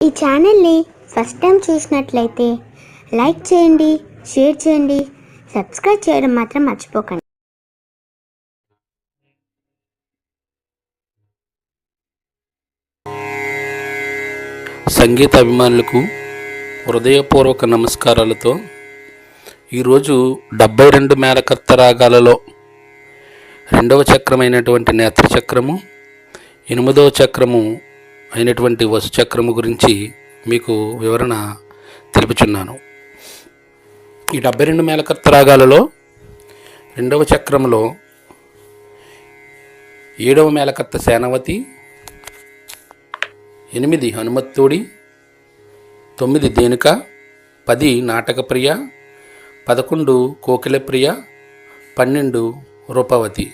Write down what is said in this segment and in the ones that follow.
ఈ ఛానల్ని first time చూసినట్లయితే లైక్ చేయండి షేర్ చేయండి సబ్స్క్రైబ్ చేయడం మాత్రం మర్చిపోకండి. సంగీత అభిమానులకు హృదయపూర్వక నమస్కారాలతో ఈరోజు డెబ్బై రెండు మేళకర్త రాగాలలో రెండవ చక్రమైనటువంటి నేత్ర చక్రము ఎనిమిదవ చక్రము అయినటువంటి వసుచక్రము గురించి మీకు వివరణ తెలుపుచున్నాను. ఈ డెబ్బై రెండు మేలకర్త రాగాలలో రెండవ చక్రంలో ఏడవ మేలకర్త సేనావతి ఎనిమిది హనుమత్తోడి తొమ్మిది దేనుక పది నాటకప్రియ పదకొండు కోకిలప్రియ పన్నెండు రూపవతి.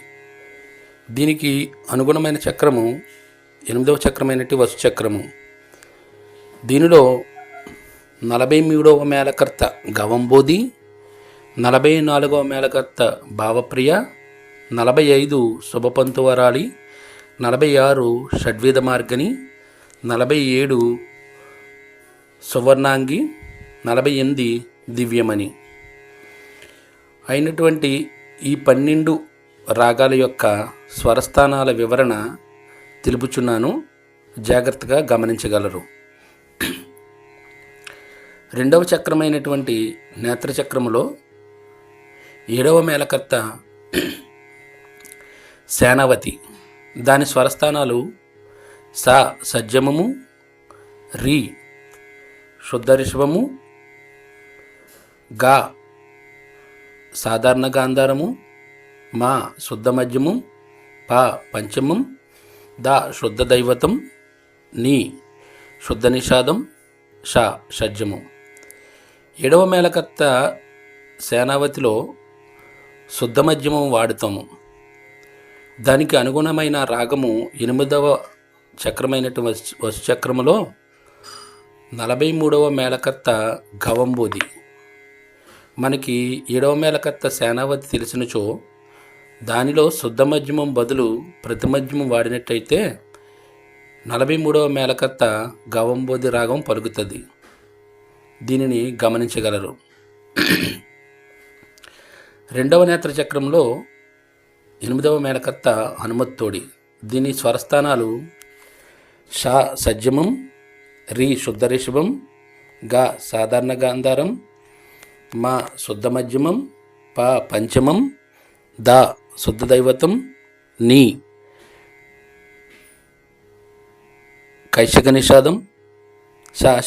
దీనికి అనుగుణమైన చక్రము ఎనిమిదవ చక్రమైనటి వసు చక్రము దీనిలో నలభై మూడవ మేళకర్త గవంబోధి నలభై నాలుగవ మేళకర్త భావప్రియ నలభై ఐదు శుభపంతువరాళి నలభై ఆరు షడ్విధ మార్గని నలభై ఏడు సువర్ణాంగి నలభై ఎనిమిది దివ్యమణి. అయినటువంటి ఈ పన్నెండు రాగాల యొక్క స్వరస్థానాల వివరణ తెలుపుచున్నాను జాగ్రత్తగా గమనించగలరు. రెండవ చక్రమైనటువంటి నేత్రచక్రములో ఏడవ మేలకర్త సేనావతి. దాని స్వరస్థానాలు స సజ్జమము రి శుద్ధ రిషభము గా సాధారణ గాంధారము మా శుద్ధ మధ్యము పా పంచమం ద శుద్ధ దైవతం నీ శుద్ధ నిషాదం ష షడ్జము. ఏడవ మేళకత్త సేనావతిలో శుద్ధ మధ్యమం వాడుతాము. దానికి అనుగుణమైన రాగము ఎనిమిదవ చక్రమైనటు వస్ వసు చక్రములో నలభై మూడవ మేళకర్త గవంబూది మనకి ఏడవ మేళకర్త సేనావతి తెలిసినచో దానిలో శుద్ధమజ్యమం బదులు ప్రతిమధ్యమం వాడినట్టయితే నలభై మూడవ మేలకత్త గవంబోధి రాగం పలుకుతుంది. దీనిని గమనించగలరు. రెండవ నేత్ర చక్రంలో ఎనిమిదవ మేలకత్త హనుమత్తోడి. దీని స్వరస్థానాలు షా సజ్జమం రి శుద్ధ రిషభం గా సాధారణ గాంధారం మా శుద్ధ మధ్యమం ప పంచమం దా శుద్ధ దైవతం నీ కైశిక నిషాదం షా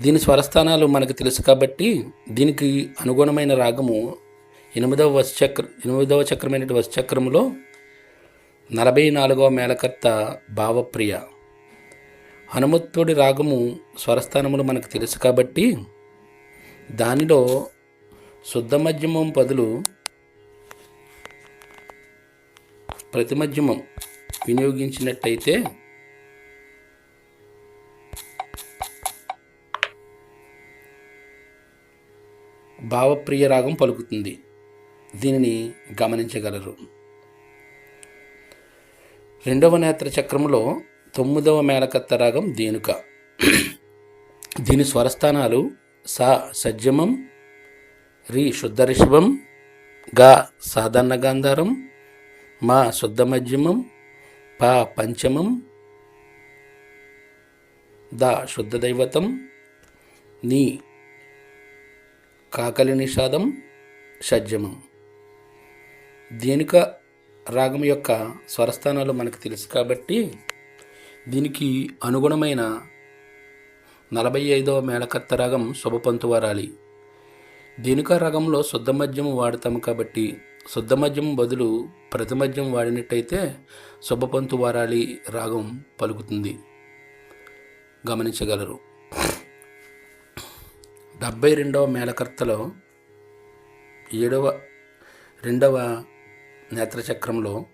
దీని స్వరస్థానాలు మనకు తెలుసు కాబట్టి దీనికి అనుగుణమైన రాగము ఎనిమిదవ వశ్చక్ర ఎనిమిదవ చక్రమైన వశ్చక్రములో నలభై నాలుగవ మేళకర్త భావప్రియ. హనుమత్తుడి రాగము స్వరస్థానములు మనకు తెలుసు కాబట్టి దానిలో శుద్ధ మధ్యమం బదులు ప్రతిమధ్యమం వినియోగించినట్టయితే భావప్రియ రాగం పలుకుతుంది. దీనిని గమనించగలరు. రెండవ నేత్ర చక్రంలో తొమ్మిదవ మేళకత్త రాగం దేనుక దీని స్వరస్థానాలు సా సజ్జమం రి శుద్ధ రిషభం గా సాధారణ గాంధారం మా శుద్ధ మధ్యమం పా పంచమం ద శుద్ధ దైవతం నీ కాకలి నిషాదం షడ్జమం. దేనిక రాగం యొక్క స్వరస్థానాలు మనకు తెలుసు కాబట్టి దీనికి అనుగుణమైన నలభై ఐదవ మేళకత్త రాగం శుభపంతు వారాలి దేనిక రాగంలో శుద్ధ మద్యము వాడతాము కాబట్టి శుద్ధ మద్యం బదులు ప్రతిమద్యం వాడినట్టయితే శుభపంతు వారాలి రాగం పలుకుతుంది. గమనించగలరు. డెబ్బై రెండవ మేళకర్తలో ఏడవ రెండవ నేత్రచక్రంలో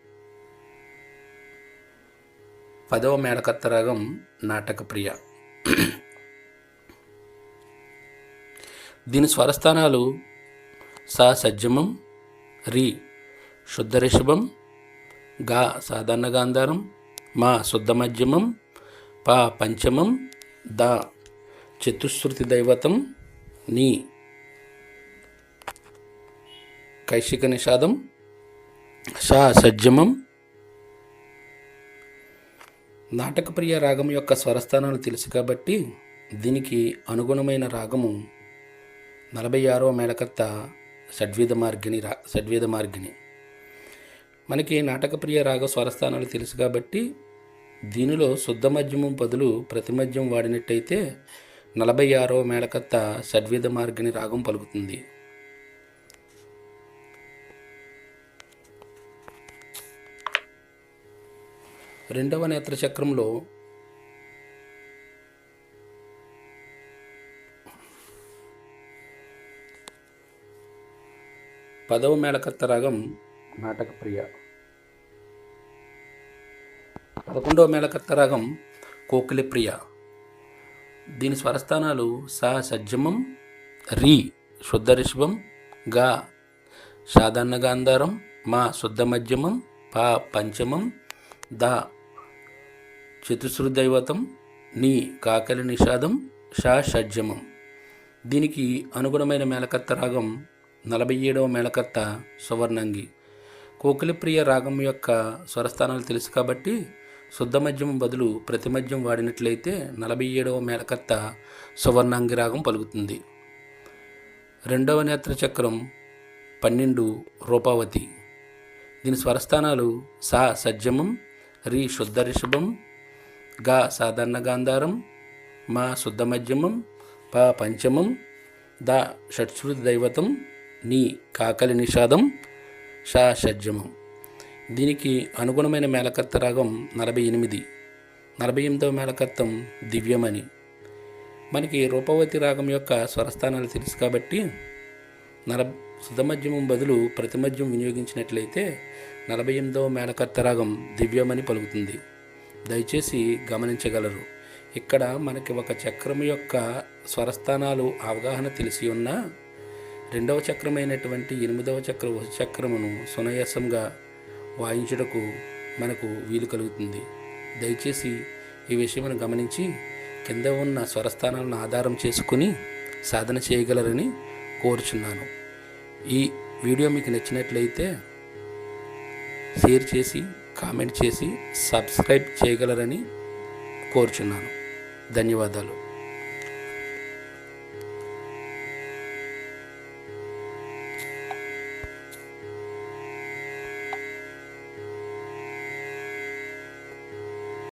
పదవ మేళకర్త రాగం నాటకప్రియ. దీని స్వరస్థానాలు సా సజ్జమం రి. శుద్ధ రిషభం. గా సాధారణ గాంధారం. మా శుద్ధ మధ్యమం. ప పంచమం. ద చతుశ్రుతి దైవతం. నీ కైశిక నిషాదం. షా సజ్జమం. నాటకప్రియ రాగం యొక్క స్వరస్థానాలు తెలుసు కాబట్టి దీనికి అనుగుణమైన రాగము నలభై ఆరవ మేళకర్త షడ్వేద మార్గిని రా షడ్వేద మార్గిని మనకి నాటకప్రియ రాగ స్వరస్థానాలు తెలుసు కాబట్టి దీనిలో శుద్ధ మద్యమం బదులు ప్రతిమద్యం వాడినట్టయితే నలభై ఆరవ మేళకత్త షడ్వేద మార్గిని రాగం పలుకుతుంది. రెండవ నేత్ర పదవ మేళకర్త రాగం నాటక ప్రియ పదకొండవ మేళకర్త రాగం కోకిలి ప్రియ దీని స్వరస్థానాలు సా సజ్జమం రి శుద్ధ రిషభం గా సాధారణ గాంధారం మా శుద్ధ మధ్యమం పా పంచమం ద చతుశ్రుదైవతం నీ కాకలి నిషాదం షా షడ్జమం దీనికి అనుగుణమైన మేళకర్త రాగం నలభై ఏడవ మేళకర్త సువర్ణంగి. కోకిలప్రియ రాగం యొక్క స్వరస్థానాలు తెలుసు కాబట్టి శుద్ధమద్యం బదులు ప్రతిమద్యం వాడినట్లయితే నలభై ఏడవ మేళకర్త సువర్ణాంగి రాగం పలుకుతుంది. రెండవ నేత్ర చక్రం పన్నెండు రూపావతి. దీని స్వరస్థానాలు సా సజ్జమం రి శుద్ధ రిషభం గా సాధారణ గాంధారం మా శుద్ధ మధ్యమం ప పంచమం ద షట్శ్రుతి దైవతం నీ కాకలి నిషాదం షా దీనికి అనుగుణమైన మేళకర్త రాగం నలభై ఎనిమిది. నలభై ఎనిమిదవ మేళకర్తం దివ్యమణి. మనకి రూపవతి రాగం యొక్క స్వరస్థానాలు తెలుసు కాబట్టి నల సుధమధ్యమం బదులు ప్రతిమధ్యం వినియోగించినట్లయితే నలభై ఎనిమిదవ మేళకర్త రాగం దివ్యమని పలుకుతుంది. దయచేసి గమనించగలరు. ఇక్కడ మనకి ఒక చక్రం యొక్క స్వరస్థానాలు అవగాహన తెలిసి ఉన్నా రెండవ చక్రమైనటువంటి ఎనిమిదవ చక్ర చక్రమును సునయాసంగా వాయించుటకు మనకు వీలు కలుగుతుంది. దయచేసి ఈ విషయమును గమనించి కింద ఉన్న స్వరస్థానాలను ఆధారం చేసుకుని సాధన చేయగలరని కోరుచున్నాను. ఈ వీడియో మీకు నచ్చినట్లయితే షేర్ చేసి కామెంట్ చేసి సబ్స్క్రైబ్ చేయగలరని కోరుచున్నాను. ధన్యవాదాలు.